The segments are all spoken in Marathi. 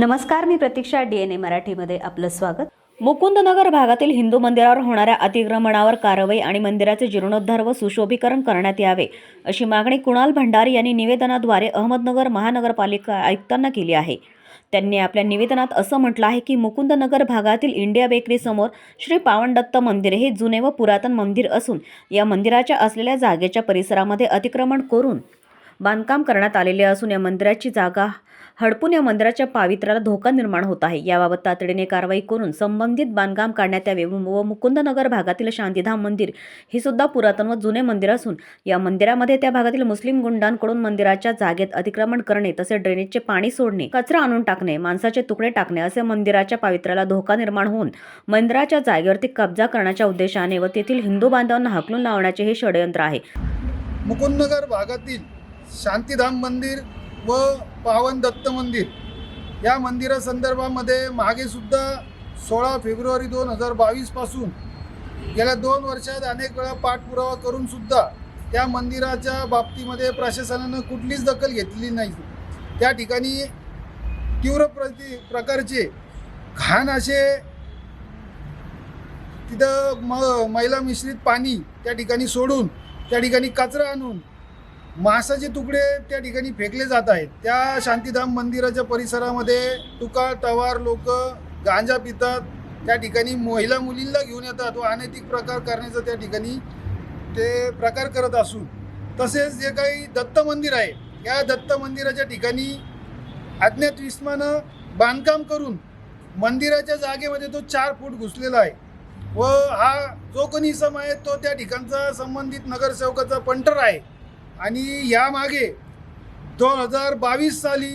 नमस्कार मी प्रतीक्षा डी एन ए मराठीमध्ये आपलं स्वागत. मुकुंदनगर भागातील हिंदू मंदिरावर होणाऱ्या अतिक्रमणावर कारवाई आणि मंदिराचे जीर्णोद्धार व सुशोभीकरण करण्यात यावे अशी मागणी कुणाल भंडारी यांनी निवेदनाद्वारे अहमदनगर महानगरपालिका आयुक्तांना केली आहे. त्यांनी आपल्या निवेदनात असं म्हटलं आहे की मुकुंदनगर भागातील इंडिया बेकरीसमोर श्री पावनदत्त मंदिर हे जुने व पुरातन मंदिर असून या मंदिराच्या असलेल्या जागेच्या परिसरामध्ये अतिक्रमण करून बांधकाम करण्यात आलेले असून या मंदिराची जागा हडपून या मंदिराच्या पावित्र्याला धोका निर्माण होत आहे. याबाबत तातडीने कारवाई करून संबंधित बांधकाम काढण्यात यावे व मुकुंदनगर भागातील शांतीधाम मंदिर हे सुद्धा पुरातन व जुने मंदिर असून या मंदिरामध्ये त्या भागातील मुस्लिम गुंडांकडून मंदिराच्या जागेत अतिक्रमण करणे तसे ड्रेनेजचे पाणी सोडणे कचरा आणून टाकणे माणसाचे तुकडे टाकणे असे मंदिराच्या पावित्र्याला धोका निर्माण होऊन मंदिराच्या जागेवरती कब्जा करण्याच्या उद्देशाने व तेथील हिंदू बांधवांना हकलून लावण्याचे हे षडयंत्र आहे. मुकुंदनगर भागातील शांतीधाम मंदिर व पावन दत्त मंदिर. या मंदिरासंदर्भामध्ये मागेसुद्धा सोळा फेब्रुवारी दोन हजार बावीसपासून गेल्या दोन वर्षात अनेक वेळा पाठपुरावा करूनसुद्धा त्या मंदिराच्या बाबतीमध्ये प्रशासनानं कुठलीच दखल घेतली नाही. त्या ठिकाणी तीव्र प्रति प्रकारचे घाण असे तिथं म मैला मिश्रित पाणी त्या ठिकाणी सोडून त्या ठिकाणी कचरा आणून मांसाचे तुकडे त्या ठिकाणी फेकले जात आहेत. त्या शांतीधाम मंदिराच्या परिसरामध्ये तुका तवार लोक गांजा पितात. त्या ठिकाणी महिला मुलींना घेऊन येतात व अनैतिक प्रकार करण्याचा त्या ठिकाणी ते प्रकार करत असून. तसेच जे काही दत्त मंदिर आहे या दत्त मंदिराच्या ठिकाणी अज्ञात विस्मानं बांधकाम करून मंदिराच्या जागेमध्ये तो चार फूट घुसलेला आहे. व हा जो कोणी सम आहे तो त्या ठिकाणचा संबंधित नगरसेवकाचा पंटर आहे. आणि यामागे दोन हजार बावीस साली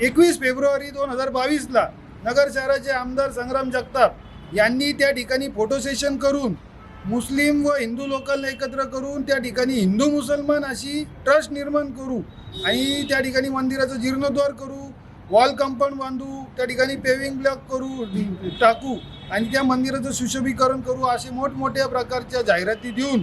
एकवीस फेब्रुवारी दोन हजार बावीसला नगर शहराचे आमदार संग्राम जगताप यांनी त्या ठिकाणी फोटो सेशन करून मुस्लिम व हिंदू लोकांना एकत्र करून त्या ठिकाणी हिंदू मुसलमान अशी ट्रस्ट निर्माण करू आणि त्या ठिकाणी मंदिराचं जीर्णोद्धार करू वॉल कंपाऊंड बांधू त्या ठिकाणी पेविंग ब्लॉक करू टाकू आणि त्या मंदिराचं सुशोभीकरण करू असे मोठमोठ्या प्रकारच्या जाहिराती देऊन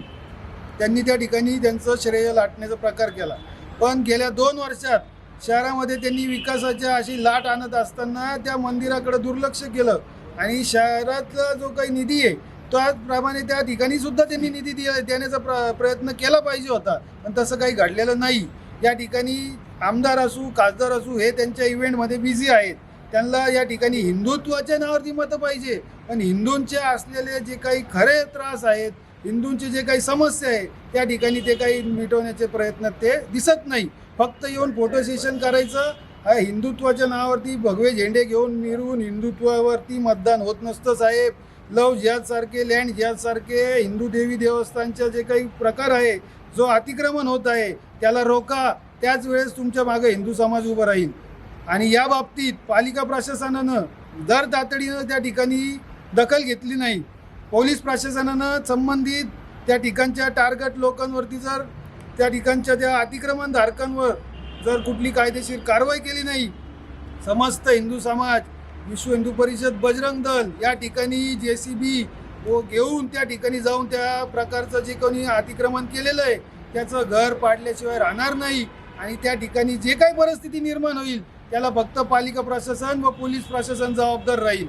त्यांनी त्या ठिकाणी त्यांचं श्रेय लाटण्याचा प्रकार केला. पण गेल्या दोन वर्षात शहरामध्ये त्यांनी विकासाच्या अशी लाट आणत असताना त्या मंदिराकडे दुर्लक्ष केलं. आणि शहरातला जो काही निधी आहे त्याचप्रमाणे त्या ठिकाणी सुद्धा त्यांनी निधी दिला देण्याचा प्र प्रयत्न केला पाहिजे होता. पण तसं काही घडलेलं नाही. या ठिकाणी आमदार असू खासदार असू हे त्यांच्या इव्हेंटमध्ये बिझी आहेत. त्यांना या ठिकाणी हिंदुत्वाच्या नावावरती मतं पाहिजे. पण हिंदूंचे असलेले जे काही खरे त्रास आहेत हिंदूंची जे काही समस्या आहे त्या ठिकाणी ते काही मिटवण्याचे प्रयत्न ते दिसत नाही. फक्त येऊन फोटो सेशन करायचं. हिंदुत्वाच्या नावावरती भगवे झेंडे घेऊन मिरवून हिंदुत्वावरती मतदान होत नसतं साहेब. लव जिहाद लँड जिहाद हिंदू देवी देवस्थानचा जे काही प्रकार आहे जो अतिक्रमण होत आहे त्याला रोका. त्याच वेळेस तुमच्या मागे हिंदू समाज उभा राहील. आणि या बाबतीत पालिका प्रशासनानं दर तातडीनं त्या ठिकाणी दखल घेतली नाही पोलीस प्रशासनानं संबंधित त्या ठिकाणच्या टार्गेट लोकांवरती जर त्या ठिकाणच्या त्या अतिक्रमण धारकांवर जर कुठली कायदेशीर कारवाई केली नाही समस्त हिंदू समाज विश्व हिंदू परिषद बजरंग दल या ठिकाणी जे सी बी व घेऊन त्या ठिकाणी जाऊन त्या प्रकारचं जे कोणी अतिक्रमण केलेलं आहे त्याचं घर पाडल्याशिवाय राहणार नाही आणि त्या ठिकाणी जे काही परिस्थिती निर्माण होईल त्याला फक्त पालिका प्रशासन व पोलीस प्रशासन जबाबदार राहील.